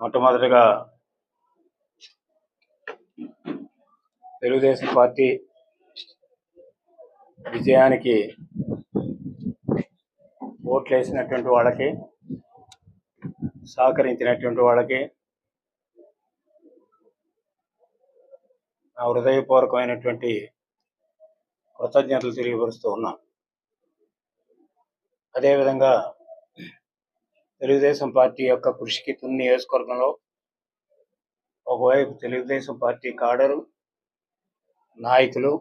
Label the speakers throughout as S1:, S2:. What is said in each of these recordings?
S1: మొట్టమొదటిగా తెలుగుదేశం పార్టీ విజయానికి ఓట్లు వేసినటువంటి వాళ్ళకి సహకరించినటువంటి వాళ్ళకి నా హృదయపూర్వకమైనటువంటి కృతజ్ఞతలు తెలియపరుస్తూ ఉన్నాను. అదేవిధంగా తెలుగుదేశం పార్టీ యొక్క కృషికి తుని నియోజకవర్గంలో ఒకవైపు తెలుగుదేశం పార్టీ కాడరు నాయకులు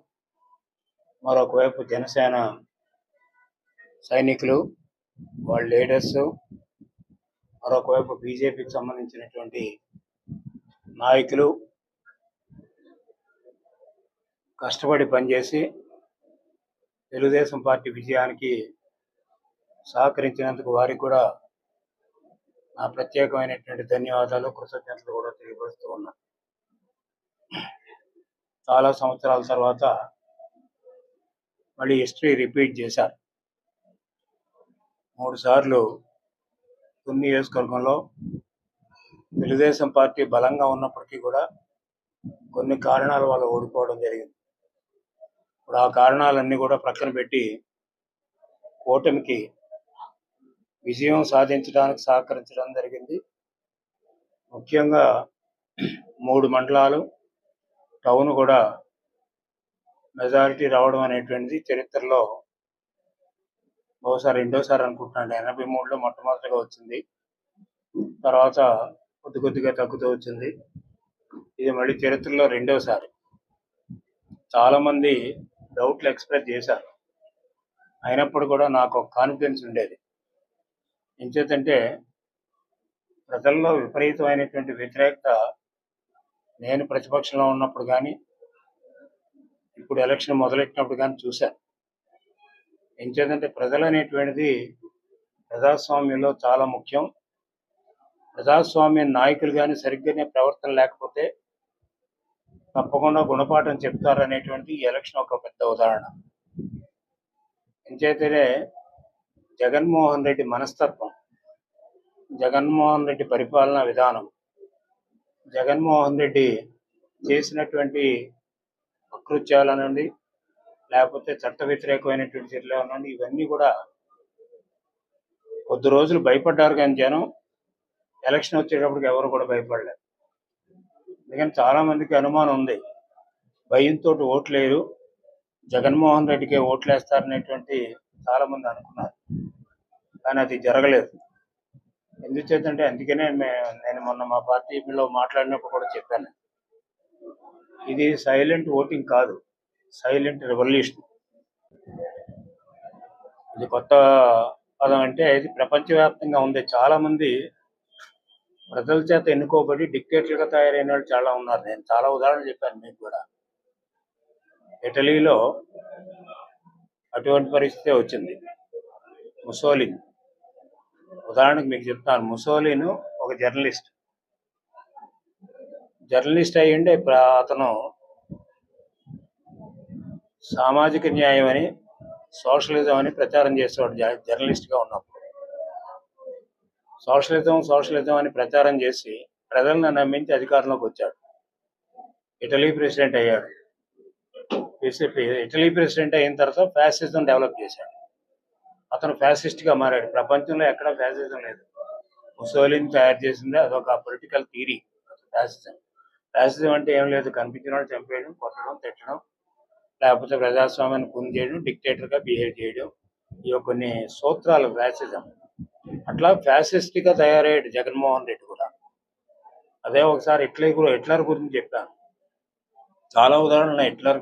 S1: మరొకవైపు జనసేన సైనికులు వాళ్ళ లీడర్స్ మరొకవైపు బీజేపీకి సంబంధించినటువంటి నాయకులు కష్టపడి పనిచేసి తెలుగుదేశం పార్టీ విజయానికి సహకరించినందుకు వారికి కూడా నా ప్రత్యేకమైనటువంటి ధన్యవాదాలు కృతజ్ఞతలు కూడా తెలియపరుస్తూ ఉన్నాను చాలా సంవత్సరాల తర్వాత మళ్ళీ హిస్టరీ రిపీట్ చేశారు. మూడు సార్లు తుని నియోజకవర్గంలో తెలుగుదేశం పార్టీ బలంగా ఉన్నప్పటికీ కూడా కొన్ని కారణాల వల్ల ఓడిపోవడం జరిగింది. ఇప్పుడు ఆ కారణాలన్నీ కూడా ప్రక్కన పెట్టి కూటమికి విజయం సాధించడానికి సహకరించడం జరిగింది. ముఖ్యంగా మూడు మండలాలు టౌన్ కూడా మెజారిటీ రావడం అనేటువంటిది చరిత్రలో బహుశా రెండోసారి అనుకుంటున్నాను. ఎనభై మూడులో మొట్టమొదటిగా వచ్చింది. తర్వాత కొద్ది కొద్దిగా తగ్గుతూ వచ్చింది. ఇది మళ్ళీ చరిత్రలో రెండోసారి. చాలామంది డౌట్లు ఎక్స్ప్రెస్ చేశారు. అయినప్పుడు కూడా నాకు కాన్ఫిడెన్స్ ఉండేది. ఎంచేతంటే ప్రజల్లో విపరీతమైనటువంటి వ్యతిరేకత నేను ప్రతిపక్షంలో ఉన్నప్పుడు కానీ ఇప్పుడు ఎలక్షన్ మొదలెట్టినప్పుడు కానీ చూశాను. ఎంచేతంటే ప్రజలు అనేటువంటిది ప్రజాస్వామ్యంలో చాలా ముఖ్యం. ప్రజాస్వామ్య నాయకులు కానీ సరిగ్గానే ప్రవర్తన లేకపోతే తప్పకుండా గుణపాఠం చెప్తారనేటువంటి ఎలక్షన్ ఒక పెద్ద ఉదాహరణ. ఎంచేతనే జగన్మోహన్ రెడ్డి మనస్తత్వం జగన్మోహన్ రెడ్డి పరిపాలనా విధానం జగన్మోహన్ రెడ్డి చేసినటువంటి అకృత్యాలనండి లేకపోతే చట్ట వ్యతిరేకమైనటువంటి చర్యలు అనండి ఇవన్నీ కూడా కొద్ది రోజులు భయపడ్డారు కానీ జనం. ఎలక్షన్ వచ్చేటప్పటికి ఎవరు కూడా భయపడలేదు. ఎందుకంటే చాలా మందికి అనుమానం ఉంది. భయంతో ఓట్లేరు. జగన్మోహన్ రెడ్డికే ఓట్లేస్తారనేటువంటి చాలా మంది అనుకున్నారు. కానీ అది జరగలేదు. ఎందుచేతంటే అందుకనే మే- నేను మొన్న మా పార్టీలో మాట్లాడినప్పుడు కూడా చెప్పాను. ఇది సైలెంట్ ఓటింగ్ కాదు. Silent revolution. ఇది కొత్త పదం అంటే ఇది ప్రపంచవ్యాప్తంగా ఉంది. చాలా మంది ప్రజల చేత ఎన్నుకోబడి డిక్టేటర్గా తయారైన వాళ్ళు చాలా ఉన్నారు. నేను చాలా ఉదాహరణలు చెప్పాను మీకు కూడా. ఇటలీలో అటువంటి పరిస్థితే వచ్చింది. ముసోలిన్. ఉదాహరణకు మీకు చెప్తాను. ముసోలిను ఒక జర్నలిస్ట్. జర్నలిస్ట్ అయ్యిండే అతను సామాజిక న్యాయం అని సోషలిజం అని ప్రచారం చేసేవాడు జర్నలిస్ట్గా ఉన్నప్పుడు. సోషలిజం సోషలిజం అని ప్రచారం చేసి ప్రజలను నమ్మించి అధికారంలోకి వచ్చాడు. ఇటలీ ప్రెసిడెంట్ అయ్యాడు. ఇటలీ ప్రెసిడెంట్ అయిన తర్వాత ఫ్యాసిజం డెవలప్ చేశాడు. అతను ఫ్యాసిస్ట్గా మారాడు. ప్రపంచంలో ఎక్కడ ఫ్యాసిజం లేదు. ముసోలిన్ తయారు చేసింది అదొక పొలిటికల్ థీరీ ఫ్యాసిజం. ఫ్యాసిజం అంటే ఏం లేదు. కనిపించడం చంపేయడం కొట్టడం తిట్టడం లేకపోతే ప్రజాస్వామ్యాన్ని కుంది చేయడం డిక్టేటర్గా బిహేవ్ చేయడం ఇవి కొన్ని సూత్రాలు ఫ్యాసిజం. అట్లా ఫ్యాసిస్ట్గా తయారయ్యాడు జగన్మోహన్ రెడ్డి కూడా. అదే ఒకసారి హిట్లర్ హిట్లర్ గురించి చెప్పాను. చాలా ఉదాహరణలు ఉన్నాయి. హిట్లర్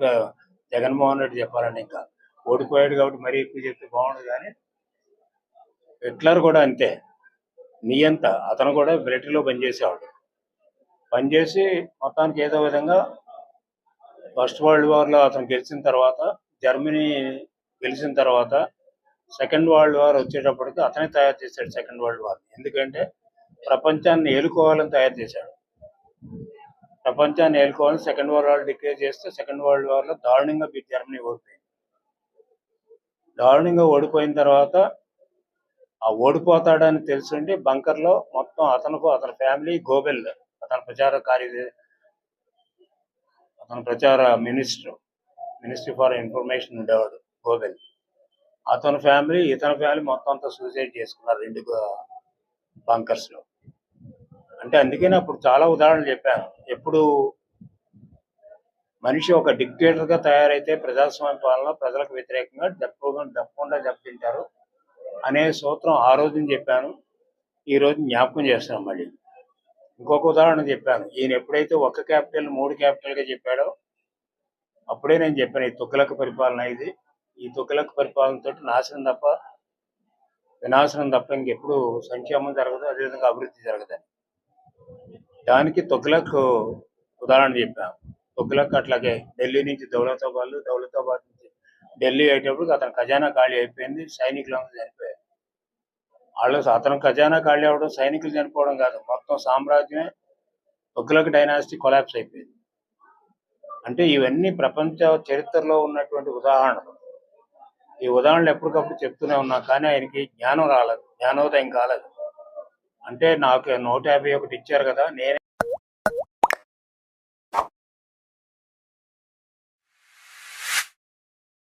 S1: జగన్మోహన్ రెడ్డి చెప్పాలని ఇంకా. ఓడిపోయాడు కాబట్టి మరీ ఎక్కువ చెప్తే బాగుండదు కానీ హిట్లర్ కూడా అంతే. నియంత అతను కూడా మిలిటరీలో పనిచేసేవాడు. పనిచేసి మొత్తానికి ఏదో విధంగా ఫస్ట్ వరల్డ్ వార్లో అతను గెలిచిన తర్వాత జర్మనీ గెలిచిన తర్వాత సెకండ్ వరల్డ్ వార్ వచ్చేటప్పటికి అతనే తయారు చేశాడు సెకండ్ వరల్డ్ వార్. ఎందుకంటే ప్రపంచాన్ని ఏలుకోవాలని తయారు చేశాడు. ప్రపంచాన్ని ఏలుకోవాలని సెకండ్ వరల్డ్ వార్ డిక్లేర్ చేస్తే సెకండ్ వరల్డ్ వార్లో దారుణంగా బి- జర్మనీ ఓడిపోయింది. దారుణంగా ఓడిపోయిన తర్వాత ఆ ఓడిపోతాడని తెలుసుండి బంకర్లో మొత్తం అతను అతని ఫ్యామిలీ గోబెల్ అతని ప్రచార కార్య అతని ప్రచార మినిస్టర్ మినిస్ట్రీ ఫర్ ఇన్ఫర్మేషన్ ఉండేవాడు గోబెల్. అతని ఫ్యామిలీ ఇతని ఫ్యామిలీ మొత్తం అంతా సూసైడ్ చేసుకున్నారు రెండు బంకర్స్లో అంటే అందుకని అప్పుడు చాలా ఉదాహరణలు చెప్పాను. ఎప్పుడు మనిషి ఒక డిక్టేటర్గా తయారైతే ప్రజాస్వామ్య పాలన ప్రజలకు వ్యతిరేకంగా దప్పకుండా దప్పకుండా దెబ్బతింటారు అనే సూత్రం ఆ రోజున చెప్పాను. ఈ రోజు జ్ఞాపకం చేస్తున్నాం మళ్ళీ. ఇంకొక ఉదాహరణ చెప్పాను. ఈయన ఎప్పుడైతే ఒక క్యాపిటల్ మూడు క్యాపిటల్గా చెప్పాడో అప్పుడే నేను చెప్పాను ఈ తుగ్లక్ పరిపాలన ఇది. ఈ తుగ్లక్ పరిపాలనతో నాశనం తప్ప వినాశనం తప్ప ఇంకెప్పుడు సంక్షేమం జరగదు అదేవిధంగా అభివృద్ధి జరగదని దానికి తుగ్లక్ ఉదాహరణ చెప్పాను తుగ్లక్ అట్లాగే ఢిల్లీ నుంచి దౌలతాబాద్ దౌలతాబాద్ నుంచి ఢిల్లీ అయ్యేటప్పుడు అతని ఖజానా ఖాళీ అయిపోయింది సైనికులు అందరూ చనిపోయారు. వాళ్ళు అతను ఖజానా ఖాళీ అవ్వడం సైనికులు చనిపోవడం కాదు మొత్తం సామ్రాజ్యమే తుగ్లక్ డైనాసిటీ కొలాప్స్ అయిపోయింది. అంటే ఇవన్నీ ప్రపంచ చరిత్రలో ఉన్నటువంటి ఉదాహరణలు. ఈ ఉదాహరణలు ఎప్పటికప్పుడు చెప్తూనే ఉన్నా కానీ ఆయనకి జ్ఞానం రాలేదు. జ్ఞానోదయం కాలేదు. అంటే నాకు నూట యాభై ఒకటి ఇచ్చారు కదా నేనే